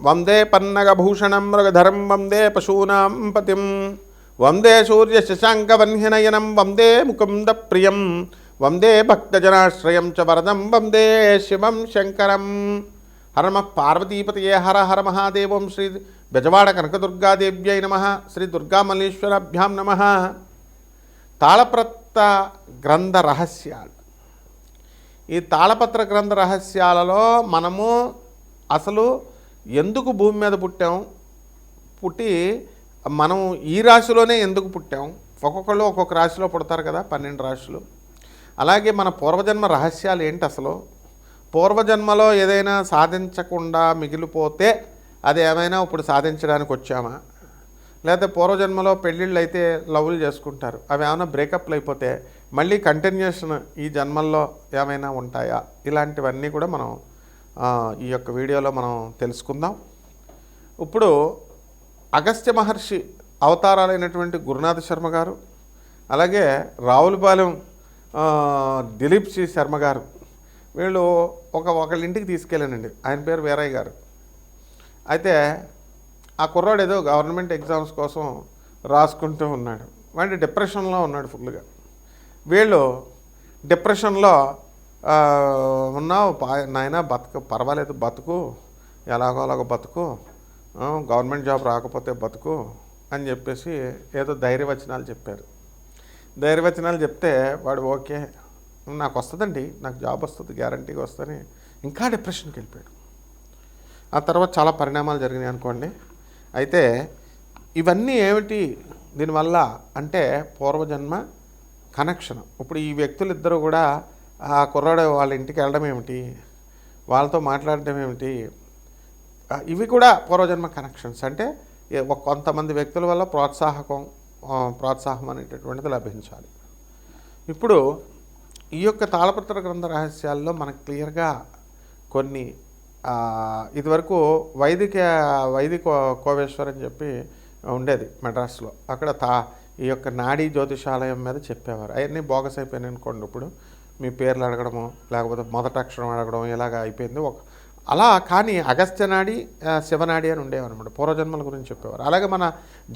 వందే పన్నగభూషణం మృగధరం వందే పశూనాం పతిం. వందే సూర్య శశాంకవన్యనయనం వందే ముకుంద ప్రియం వందే భక్తజనాశ్రయం చ వరదం వందే శివం శంకరం. హరమ పార్వతీపతయే హర హర మహాదేవం శ్రీ బెజవాడ కనకదుర్గాదేవ్యై నమ. శ్రీ దుర్గామల్లేశ్వరాభ్యాం నమ. తాళప్రత్త గ్రంథ రహస్యాలు. ఈ తాళపత్ర గ్రంథ రహస్యాలలో మనము అసలు ఎందుకు భూమి మీద పుట్టాం? పుట్టి మనం ఈ రాశిలోనే ఎందుకు పుట్టాం? ఒక్కొక్కళ్ళు ఒక్కొక్క రాశిలో పుడతారు కదా పన్నెండు రాశులు. అలాగే మన పూర్వజన్మ రహస్యాలు ఏంటి అసలు? పూర్వజన్మలో ఏదైనా సాధించకుండా మిగిలిపోతే అది ఏమైనా ఇప్పుడు సాధించడానికి వచ్చామా? లేకపోతే పూర్వజన్మలో పెళ్ళిళ్ళు అయితే లవ్లు చేసుకుంటారు. అవి ఏమైనా బ్రేకప్లు అయిపోతే మళ్ళీ కంటిన్యూషన్ ఈ జన్మల్లో ఏమైనా ఉంటాయా? ఇలాంటివన్నీ కూడా మనం ఈ యొక్క వీడియోలో మనం తెలుసుకుందాం. ఇప్పుడు అగస్త్య మహర్షి అవతారాలైనటువంటి గురునాథ శర్మ గారు అలాగే రావులపాలెం దిలీప్ సి శర్మ గారు వీళ్ళు ఒక ఒకళ్ళ ఇంటికి తీసుకెళ్ళానండి. ఆయన పేరు వీరయ్య గారు. అయితే ఆ కుర్రాడు ఏదో గవర్నమెంట్ ఎగ్జామ్స్ కోసం రాసుకుంటూ ఉన్నాడు. వాడి డిప్రెషన్లో ఉన్నాడు ఫుల్గా వీళ్ళు డిప్రెషన్లో ఉన్నావు నాయన బతుకు పర్వాలేదు బతుకు ఎలాగో అలాగో బతుకు గవర్నమెంట్ జాబ్ రాకపోతే బతుకు అని చెప్పేసి ఏదో ధైర్యవచనాలు చెప్పారు. ధైర్యవచనాలు చెప్తే వాడు ఓకే నాకు వస్తుందండి నాకు జాబ్ వస్తుంది గ్యారంటీగా వస్తుంది ఇంకా డిప్రెషన్కి వెళ్ళిపోయాడు. ఆ తర్వాత చాలా పరిణామాలు జరిగినాయి అనుకోండి. అయితే ఇవన్నీ ఏమిటి? దీనివల్ల అంటే పూర్వజన్మ కనెక్షన్. ఇప్పుడు ఈ వ్యక్తులిద్దరూ కూడా ఆ కుర్రాడు వాళ్ళ ఇంటికి వెళ్ళడం ఏమిటి? వాళ్ళతో మాట్లాడడం ఏమిటి? ఇవి కూడా పూర్వజన్మ కనెక్షన్స్. అంటే కొంతమంది వ్యక్తుల వల్ల ప్రోత్సాహకం ప్రోత్సాహం అనేటటువంటిది లభించాలి. ఇప్పుడు ఈ యొక్క తాళపత్ర గ్రంథ రహస్యాల్లో మనకు క్లియర్గా కొన్ని ఇదివరకు వైదిక వైదిక కోవేశ్వర్ అని చెప్పి ఉండేది మెడ్రాస్లో అక్కడ తా ఈ యొక్క నాడీ జ్యోతిషాలయం మీద చెప్పేవారు. అవన్నీ బోగస్ అయిపోయినాయి అనుకోండి ఇప్పుడు. మీ పేర్లు అడగడము లేకపోతే మొదట అక్షరం అడగడం ఇలాగ అయిపోయింది. ఒక అలా కానీ అగస్త్యనాడి శివనాడి అని ఉండేవన్నమాట పూర్వజన్మల గురించి చెప్పేవారు. అలాగే మన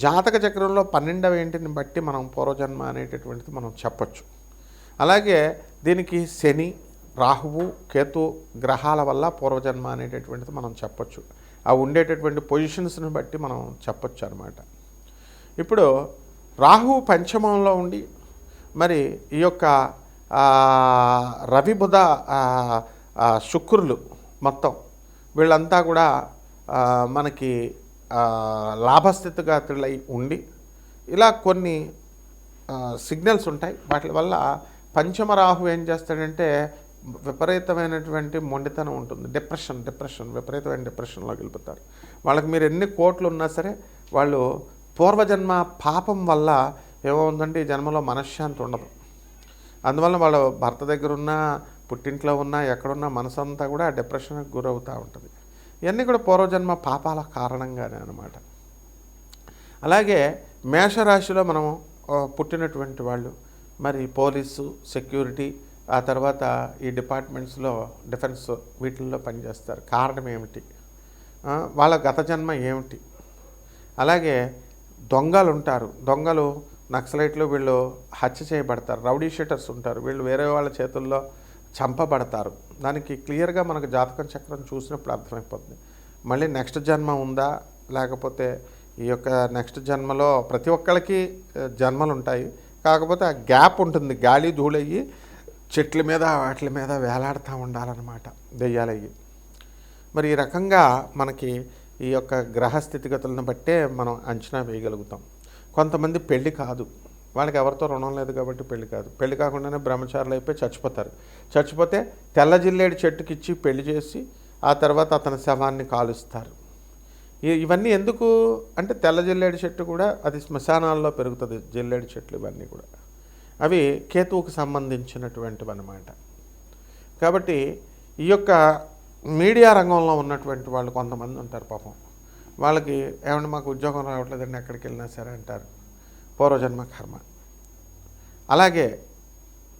జాతక చక్రంలో పన్నెండవ ఇంటిని బట్టి మనం పూర్వజన్మ అనేటటువంటిది మనం చెప్పచ్చు. అలాగే దీనికి శని రాహువు కేతు గ్రహాల వల్ల పూర్వజన్మ అనేటటువంటిది మనం చెప్పొచ్చు. ఆ ఉండేటటువంటి పొజిషన్స్ని బట్టి మనం చెప్పొచ్చు అనమాట ఇప్పుడు రాహు పంచమంలో ఉండి మరి ఈ యొక్క రవి బుధ శుక్రులు మొత్తం వీళ్ళంతా కూడా మనకి లాభస్థితిగా లాభస్థితిగతులై ఉండి ఇలా కొన్ని సిగ్నల్స్ ఉంటాయి. వాటి వల్ల పంచమ రాహు ఏం చేస్తాడంటే విపరీతమైనటువంటి మొండితనం ఉంటుంది. డిప్రెషన్ డిప్రెషన్ విపరీతమైన డిప్రెషన్లోకి వెళ్ళిపోతారు. వాళ్ళకి మీరు ఎన్ని కోట్లు ఉన్నా సరే వాళ్ళు పూర్వజన్మ పాపం వల్ల ఏమవుందంటే ఈ జన్మలో మనశ్శాంతి ఉండదు. అందువల్ల వాళ్ళ భర్త దగ్గర ఉన్న పుట్టింట్లో ఉన్న ఎక్కడున్నా మనసు అంతా కూడా డిప్రెషన్కి గురవుతూ ఉంటుంది. ఇవన్నీ కూడా పూర్వజన్మ పాపాల కారణంగానే అనమాట అలాగే మేషరాశిలో మనం పుట్టినటువంటి వాళ్ళు మరి పోలీసు సెక్యూరిటీ ఆ తర్వాత ఈ డిపార్ట్మెంట్స్లో డిఫెన్స్ వీటిల్లో పనిచేస్తారు. కారణం ఏమిటి? వాళ్ళ గత జన్మ ఏమిటి? అలాగే దొంగలు ఉంటారు దొంగలు నక్సలైట్లు వీళ్ళు హత్య చేయబడతారు. రౌడీ షీటర్స్ ఉంటారు. వీళ్ళు వేరే వాళ్ళ చేతుల్లో చంపబడతారు. దానికి క్లియర్గా మనకు జాతకం చక్రం చూసినప్పుడు అర్థమైపోతుంది. మళ్ళీ నెక్స్ట్ జన్మ ఉందా? లేకపోతే ఈ యొక్క నెక్స్ట్ జన్మలో ప్రతి ఒక్కరికి జన్మలు ఉంటాయి. కాకపోతే ఆ గ్యాప్ ఉంటుంది. గాలి ధూళయ్యి చెట్ల మీద వాటి మీద వేలాడుతూ ఉండాలన్నమాట. దెయ్యాలయ్యి. మరి ఈ రకంగా మనకి ఈ యొక్క గ్రహ స్థితిగతులను బట్టే మనం అంచనా వేయగలుగుతాం. కొంతమంది పెళ్ళి కాదు. వాళ్ళకి ఎవరితో రుణం లేదు కాబట్టి పెళ్ళి కాదు. పెళ్ళి కాకుండానే బ్రహ్మచారులు అయిపోయి చచ్చిపోతారు. చచ్చిపోతే తెల్ల జిల్లేడు చెట్టుకి ఇచ్చి పెళ్ళి చేసి ఆ తర్వాత అతని శవాన్ని కాలుస్తారు. ఇవన్నీ ఎందుకు? అంటే తెల్ల జిల్లేడు చెట్టు కూడా అది శ్మశానాల్లో పెరుగుతుంది. జిల్లేడు చెట్లు ఇవన్నీ కూడా. అవి కేతువుకు సంబంధించినటువంటివి అన్నమాట కాబట్టి ఈ యొక్క మీడియా రంగంలో ఉన్నటువంటి వాళ్ళు కొంతమంది ఉంటారు పాపం. వాళ్ళకి ఏమన్నా మాకు ఉద్యోగం రావట్లేదండి ఎక్కడికి వెళ్ళినా సరే అంటారు. పూర్వజన్మ కర్మ. అలాగే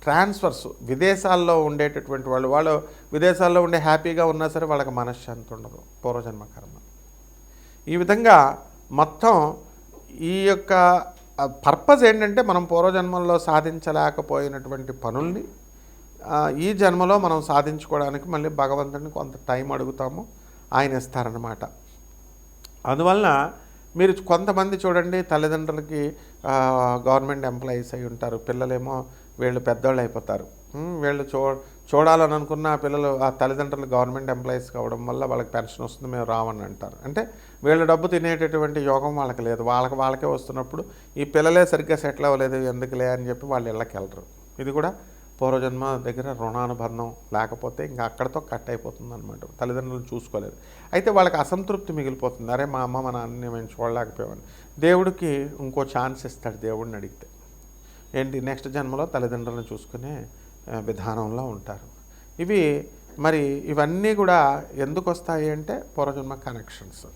ట్రాన్స్ఫర్స్ విదేశాల్లో ఉండేటటువంటి వాళ్ళు వాళ్ళు విదేశాల్లో ఉండే హ్యాపీగా ఉన్నా సరే వాళ్ళకి మనశ్శాంతి ఉండదు పూర్వజన్మ కర్మ. ఈ విధంగా మొత్తం ఈ యొక్క పర్పస్ ఏంటంటే మనం పూర్వజన్మల్లో సాధించలేకపోయినటువంటి పనుల్ని ఈ జన్మలో మనం సాధించుకోవడానికి మళ్ళీ భగవంతుడిని కొంత టైం అడుగుతాము ఆయన ఇస్తారనమాట అందువలన మీరు కొంతమంది చూడండి తల్లిదండ్రులకి గవర్నమెంట్ ఎంప్లాయీస్ అయి ఉంటారు. పిల్లలేమో వీళ్ళు పెద్దోళ్ళు అయిపోతారు. వీళ్ళు చూ చూడాలని అనుకున్న పిల్లలు ఆ తల్లిదండ్రులు గవర్నమెంట్ ఎంప్లాయీస్ కావడం వల్ల వాళ్ళకి పెన్షన్ వస్తుంది మేము రావని అంటారు. అంటే వీళ్ళు డబ్బు తినేటటువంటి యోగం వాళ్ళకి లేదు. వాళ్ళకి వాళ్ళకే వస్తున్నప్పుడు ఈ పిల్లలే సరిగ్గా సెటిల్ అవ్వలేదు ఎందుకులే అని చెప్పి వాళ్ళు ఇళ్ళకి వెళ్ళరు ఇది కూడా పూర్వజన్మ దగ్గర రుణానుబంధం లేకపోతే ఇంకా అక్కడతో కట్ అయిపోతుంది అనమాట తల్లిదండ్రులను చూసుకోలేదు. అయితే వాళ్ళకి అసంతృప్తి మిగిలిపోతుంది. అరే మా అమ్మ మా నాన్నని మేము చూడలేకపోయామని. దేవుడికి ఇంకో ఛాన్స్ ఇస్తాడు దేవుడిని అడిగితే. ఏంటి? నెక్స్ట్ జన్మలో తల్లిదండ్రులను చూసుకునే విధానంలో ఉంటారు. ఇవి మరి ఇవన్నీ కూడా ఎందుకు వస్తాయి అంటే పూర్వజన్మ కనెక్షన్స్.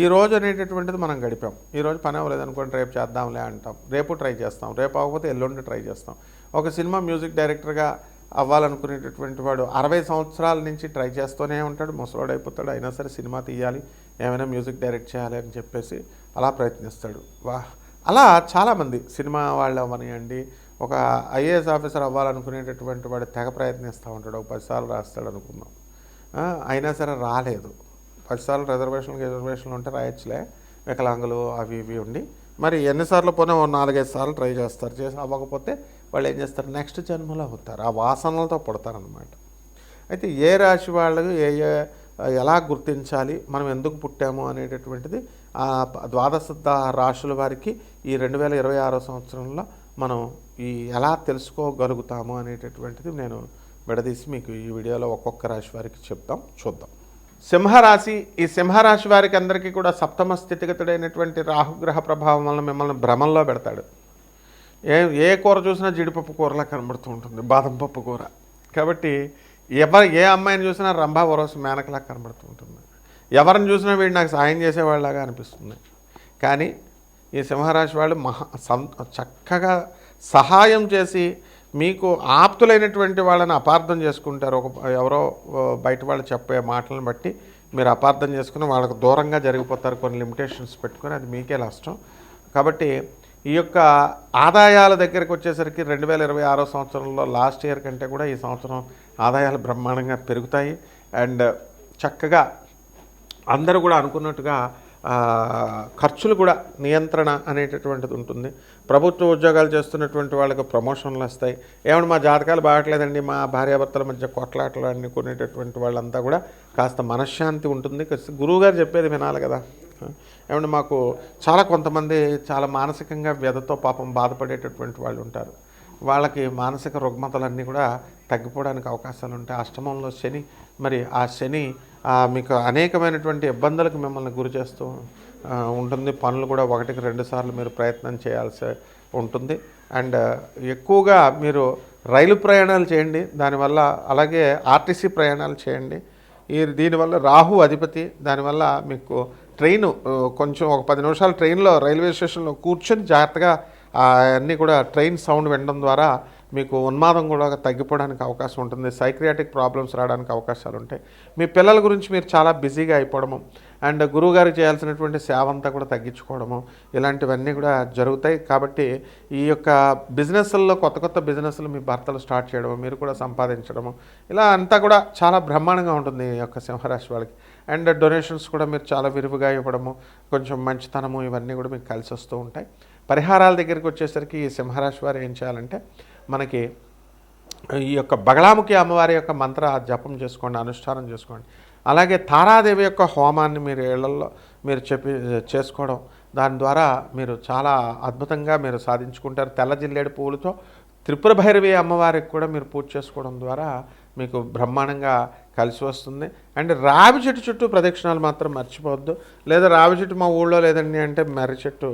ఈ రోజు అనేటటువంటిది మనం గడిపాం. ఈ రోజు పని అవ్వలేదు అనుకోండి రేపు చేద్దాంలే అంటాం. రేపు ట్రై చేస్తాం. రేపు అవ్వకపోతే ఎల్లుండి ట్రై చేస్తాం. ఒక సినిమా మ్యూజిక్ డైరెక్టర్గా అవ్వాలనుకునేటటువంటి వాడు అరవై సంవత్సరాల నుంచి ట్రై చేస్తూనే ఉంటాడు. ముసలోడైపోతాడు. అయిపోతాడు అయినా సరే సినిమా తీయాలి ఏమైనా మ్యూజిక్ డైరెక్ట్ చేయాలి అని చెప్పేసి అలా ప్రయత్నిస్తాడు. వా అలా చాలామంది సినిమా వాళ్ళు అవ్వనియండి. ఒక ఐఏఎస్ ఆఫీసర్ అవ్వాలనుకునేటటువంటి వాడు తెగ ప్రయత్నిస్తూ ఉంటాడు. ఒక పదిసార్లు రాస్తాడు అనుకుందాం అయినా సరే రాలేదు. పదిసార్లు రిజర్వేషన్లు రిజర్వేషన్లు ఉంటే రాయొచ్చులే. వికలాంగులు అవి ఇవి ఉండి. మరి ఎన్నిసార్లు పోయినా ఓ నాలుగైదు సార్లు ట్రై చేస్తారు. చేసి అవ్వకపోతే వాళ్ళు ఏం చేస్తారు? నెక్స్ట్ జన్మలో అవుతారు. ఆ వాసనలతో పుడతారనమాట అయితే ఏ రాశి వాళ్ళు ఏ ఏ ఎలా గుర్తించాలి? మనం ఎందుకు పుట్టాము అనేటటువంటిది ఆ ద్వాదశ రాశుల వారికి ఈ రెండు వేల ఇరవై ఆరో సంవత్సరంలో మనం ఈ ఎలా తెలుసుకోగలుగుతాము అనేటటువంటిది నేను విడదీసి మీకు ఈ వీడియోలో ఒక్కొక్క రాశి వారికి చెప్తాం. చూద్దాం. సింహరాశి ఈ సింహరాశి వారికి అందరికీ కూడా సప్తమ స్థితిగతుడైనటువంటి రాహుగ్రహ ప్రభావం వల్ల మిమ్మల్ని భ్రమంలో పెడతాడు. ఏ ఏ కూర చూసినా జీడిపప్పు కూరలా కనబడుతూ ఉంటుంది బాదం పప్పు కూర. కాబట్టి ఎవరు ఏ అమ్మాయిని చూసినా రంభా వరస మేనకలా కనబడుతూ ఉంటుంది. ఎవరిని చూసినా వీడు నాకు సాయం చేసేవాళ్ళలాగా అనిపిస్తుంది. కానీ ఈ సింహరాశి వాళ్ళు మహా సం చక్కగా సహాయం చేసి మీకు ఆప్తులైనటువంటి వాళ్ళని అపార్థం చేసుకుంటారు. ఒక ఎవరో బయట వాళ్ళు చెప్పే మాటలను బట్టి మీరు అపార్థం చేసుకుని వాళ్ళకు దూరంగా జరిగిపోతారు. కొన్ని లిమిటేషన్స్ పెట్టుకొని అది మీకే నష్టం. కాబట్టి ఈ యొక్క ఆదాయాల దగ్గరికి వచ్చేసరికి రెండు వేల ఇరవై ఆరో సంవత్సరంలో లాస్ట్ ఇయర్ కంటే కూడా ఈ సంవత్సరం ఆదాయాలు బ్రహ్మాండంగా పెరుగుతాయి. అండ్ చక్కగా అందరూ కూడా అనుకున్నట్టుగా ఖర్చులు కూడా నియంత్రణ అనేటటువంటిది ఉంటుంది. ప్రభుత్వ ఉద్యోగాలు చేస్తున్నటువంటి వాళ్ళకి ప్రమోషన్లు వస్తాయి. ఏమన్నా మా జాతకాలు బాగట్లేదండి మా భార్యాభర్తల మధ్య కొట్లాటలు అనుకునేటటువంటి వాళ్ళంతా కూడా కాస్త మనశ్శాంతి ఉంటుంది. కాస్త గురువుగారు చెప్పేది వినాలి కదా. ఏమంటే మాకు చాలా కొంతమంది చాలా మానసికంగా వ్యధతో పాపం బాధపడేటటువంటి వాళ్ళు ఉంటారు. వాళ్ళకి మానసిక రుగ్మతలన్నీ కూడా తగ్గిపోవడానికి అవకాశాలు ఉంటాయి. అష్టమంలో శని మరి ఆ శని మీకు అనేకమైనటువంటి ఇబ్బందులకు మిమ్మల్ని గురి చేస్తూ ఉంటుంది. పనులు కూడా ఒకటికి రెండు సార్లు మీరు ప్రయత్నం చేయాల్సి ఉంటుంది. అండ్ ఎక్కువగా మీరు రైలు ప్రయాణాలు చేయండి. దానివల్ల అలాగే ఆర్టీసీ ప్రయాణాలు చేయండి. ఈ దీనివల్ల రాహు అధిపతి దానివల్ల మీకు ట్రైను కొంచెం ఒక పది నిమిషాలు ట్రైన్లో రైల్వే స్టేషన్లో కూర్చొని జాగ్రత్తగా అన్నీ కూడా ట్రైన్ సౌండ్ వినడం ద్వారా మీకు ఉన్మాదం కూడా తగ్గిపోవడానికి అవకాశం ఉంటుంది. సైక్రియాటిక్ ప్రాబ్లమ్స్ రావడానికి అవకాశాలు ఉంటాయి. మీ పిల్లల గురించి మీరు చాలా బిజీగా అయిపోవడము అండ్ గురువుగారు చేయాల్సినటువంటి సేవ అంతా కూడా తగ్గించుకోవడము ఇలాంటివన్నీ కూడా జరుగుతాయి. కాబట్టి ఈ యొక్క బిజినెస్ల్లో కొత్త కొత్త బిజినెస్లు మీ భర్తలు స్టార్ట్ చేయడము మీరు కూడా సంపాదించడము ఇలా అంతా కూడా చాలా బ్రహ్మాండంగా ఉంటుంది ఈ యొక్క సింహరాశి వాళ్ళకి. అండ్ డొనేషన్స్ కూడా మీరు చాలా విరివిగా ఇవ్వడము కొంచెం మంచితనము ఇవన్నీ కూడా మీకు కలిసి వస్తూ ఉంటాయి. పరిహారాల దగ్గరికి వచ్చేసరికి ఈ సింహరాశి వారు ఏం చేయాలంటే మనకి ఈ యొక్క బగళాముఖి అమ్మవారి యొక్క మంత్ర జపం చేసుకోండి అనుష్ఠానం చేసుకోండి. అలాగే తారాదేవి యొక్క హోమాన్ని మీరు ఇళ్ళలో మీరు చెప్పి చేసుకోవడం దాని ద్వారా మీరు చాలా అద్భుతంగా మీరు సాధించుకుంటారు. తెల్ల జిల్లేడు పువ్వులతో త్రిపుర భైరవి అమ్మవారికి కూడా మీరు పూజ చేసుకోవడం ద్వారా మీకు బ్రహ్మాండంగా కలిసి వస్తుంది. అండ్ రావి చెట్టు చుట్టూ ప్రదక్షిణాలు మాత్రం మర్చిపోవద్దు. లేదా రావి చెట్టు మా ఊళ్ళో లేదండి అంటే మర్రి చెట్టు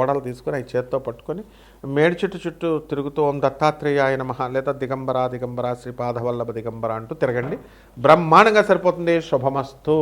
ఓడలు తీసుకొని అవి చేత్తో పట్టుకొని మేడి చెట్టు చుట్టూ తిరుగుతూ ఓం దత్తాత్రేయాయ నమ లేదా దిగంబర దిగంబర శ్రీపాదవల్లభ దిగంబర అంటూ తిరగండి. బ్రహ్మాండంగా సరిపోతుంది. శుభమస్తు.